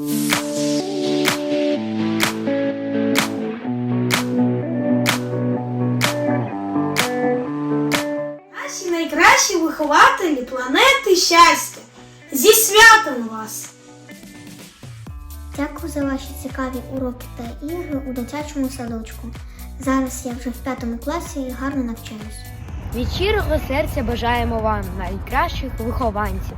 Наші найкращі вихователі планети щастя. Зі святом вас! Дякую за ваші цікаві уроки та ігри у дитячому садочку. Зараз я вже в п'ятому класі і гарно навчаюсь. Від щирого серця бажаємо вам найкращих вихованців.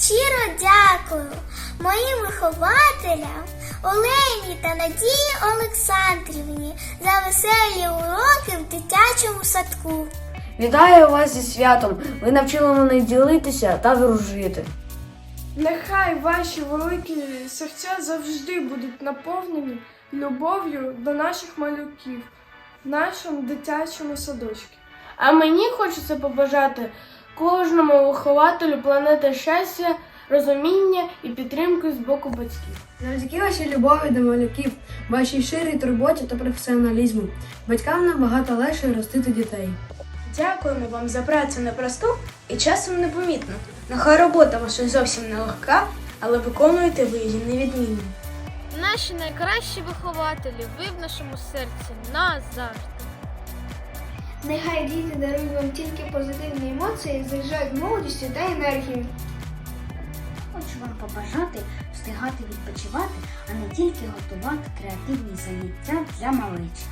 Щиро дякую моїм вихователям Олені та Надії Олександрівні за веселі уроки в дитячому садку. Вітаю вас зі святом! Ви навчили мене ділитися та дружити. Нехай ваші великі серця завжди будуть наповнені любов'ю до наших малюків в нашому дитячому садочку. А мені хочеться побажати кожному вихователю планети щастя, розуміння і підтримки з боку батьків. Завдяки вашій любові до малюків, вашій ширій турботі та професіоналізму, батькам набагато легше ростити дітей. Дякуємо вам за працю непросту і часом непомітну. Нехай робота ваша зовсім не легка, але виконуєте ви її невідмінно. Наші найкращі вихователі, ви в нашому серці назавжди. Нехай діти дарують вам тільки позитивні емоції, заряджають молодістю та енергією. Хочу вам побажати встигати відпочивати, а не тільки готувати креативні заняття для малечі.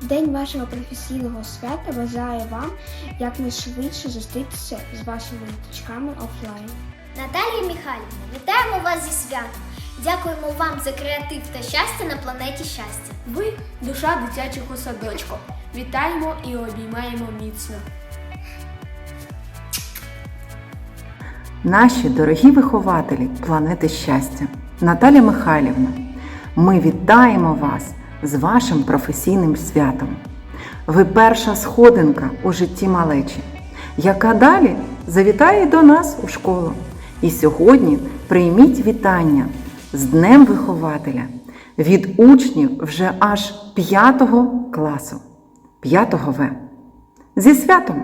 День вашого професійного свята бажаю вам якнайшвидше зустрітися з вашими діточками офлайн. Наталія Михайлівна, вітаємо вас зі святом. Дякуємо вам за креатив та щастя на планеті щастя. Ви душа дитячого садочку. Вітаємо і обіймаємо міцно. Наші дорогі вихователі планети щастя, Наталя Михайлівна, ми вітаємо вас з вашим професійним святом. Ви перша сходинка у житті малечі, яка далі завітає до нас у школу. І сьогодні прийміть вітання з Днем вихователя від учнів вже аж 5 класу, 5 В. Зі святом!